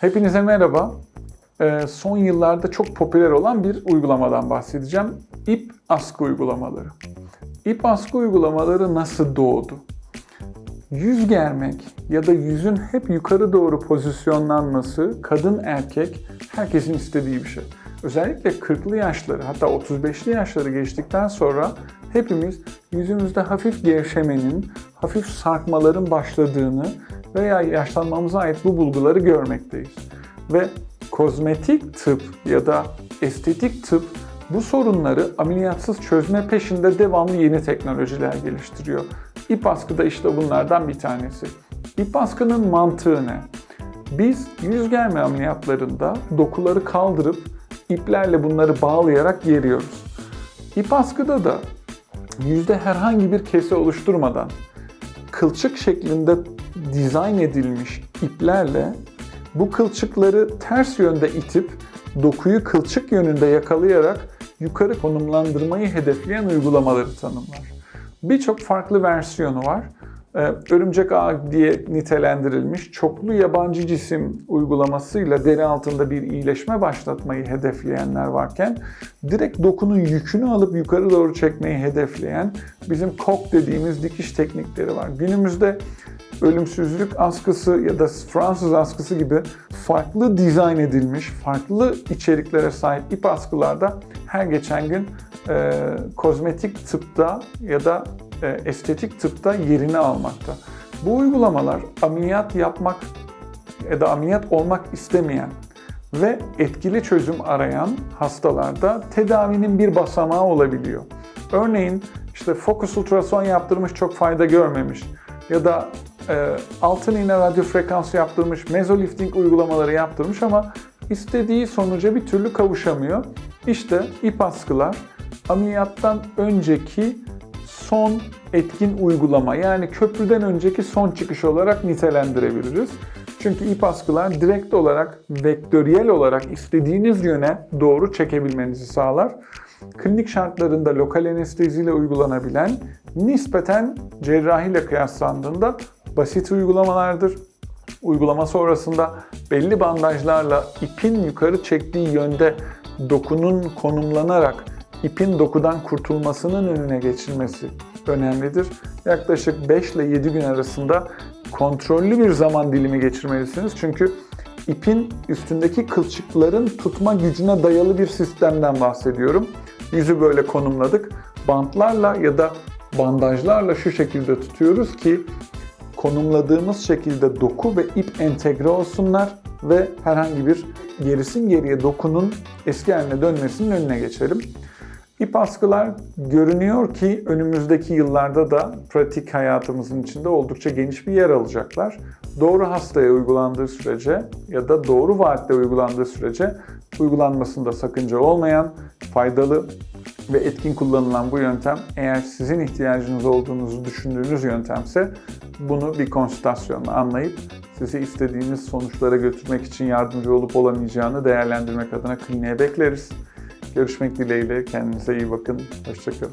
Hepinize merhaba. Ee, son yıllarda çok popüler olan bir uygulamadan bahsedeceğim. İp askı uygulamaları. İp askı uygulamaları nasıl doğdu? Yüz germek ya da yüzün hep yukarı doğru pozisyonlanması kadın erkek herkesin istediği bir şey. Özellikle 40'lı yaşları hatta 35'li yaşları geçtikten sonra hepimiz yüzümüzde hafif gevşemenin, hafif sarkmaların başladığını veya yaşlanmamıza ait bu bulguları görmekteyiz. Ve kozmetik tıp ya da estetik tıp bu sorunları ameliyatsız çözme peşinde devamlı yeni teknolojiler geliştiriyor. İp askı da işte bunlardan bir tanesi. İp askının mantığı ne? Biz yüz germe ameliyatlarında dokuları kaldırıp iplerle bunları bağlayarak geriyoruz. İp askıda da yüzde herhangi bir kese oluşturmadan kılçık şeklinde dizayn edilmiş iplerle bu kılçıkları ters yönde itip dokuyu kılçık yönünde yakalayarak yukarı konumlandırmayı hedefleyen uygulamaları tanımlar. Birçok farklı versiyonu var. Ee, Örümcek ağı diye nitelendirilmiş çoklu yabancı cisim uygulamasıyla deri altında bir iyileşme başlatmayı hedefleyenler varken direkt dokunun yükünü alıp yukarı doğru çekmeyi hedefleyen bizim kok dediğimiz dikiş teknikleri var. Günümüzde ölümsüzlük askısı ya da Fransız askısı gibi farklı dizayn edilmiş, farklı içeriklere sahip ip askılarda her geçen gün e, kozmetik tıpta ya da estetik tıpta yerini almakta. Bu uygulamalar ameliyat yapmak ya da ameliyat olmak istemeyen ve etkili çözüm arayan hastalarda tedavinin bir basamağı olabiliyor. Örneğin işte fokus ultrason yaptırmış çok fayda görmemiş ya da e, altın iğne radyo frekansı yaptırmış, mezolifting uygulamaları yaptırmış ama istediği sonuca bir türlü kavuşamıyor. İşte ip askılar ameliyattan önceki son etkin uygulama yani köprüden önceki son çıkış olarak nitelendirebiliriz. Çünkü ip askılar direkt olarak vektöriyel olarak istediğiniz yöne doğru çekebilmenizi sağlar. Klinik şartlarında lokal anesteziyle uygulanabilen, nispeten cerrahiyle kıyaslandığında basit uygulamalardır. Uygulama sonrasında belli bandajlarla ipin yukarı çektiği yönde dokunun konumlanarak ipin dokudan kurtulmasının önüne geçilmesi önemlidir. Yaklaşık 5 ile 7 gün arasında kontrollü bir zaman dilimi geçirmelisiniz. Çünkü ipin üstündeki kılçıkların tutma gücüne dayalı bir sistemden bahsediyorum. Yüzü böyle konumladık. Bantlarla ya da bandajlarla şu şekilde tutuyoruz ki konumladığımız şekilde doku ve ip entegre olsunlar ve herhangi bir gerisin geriye dokunun eski haline dönmesinin önüne geçelim. İp askılar görünüyor ki önümüzdeki yıllarda da pratik hayatımızın içinde oldukça geniş bir yer alacaklar. Doğru hastaya uygulandığı sürece ya da doğru vaatle uygulandığı sürece uygulanmasında sakınca olmayan, faydalı ve etkin kullanılan bu yöntem eğer sizin ihtiyacınız olduğunuzu düşündüğünüz yöntemse bunu bir konsültasyonla anlayıp sizi istediğiniz sonuçlara götürmek için yardımcı olup olamayacağını değerlendirmek adına kliniğe bekleriz. Görüşmek dileğiyle. Kendinize iyi bakın. Hoşçakalın.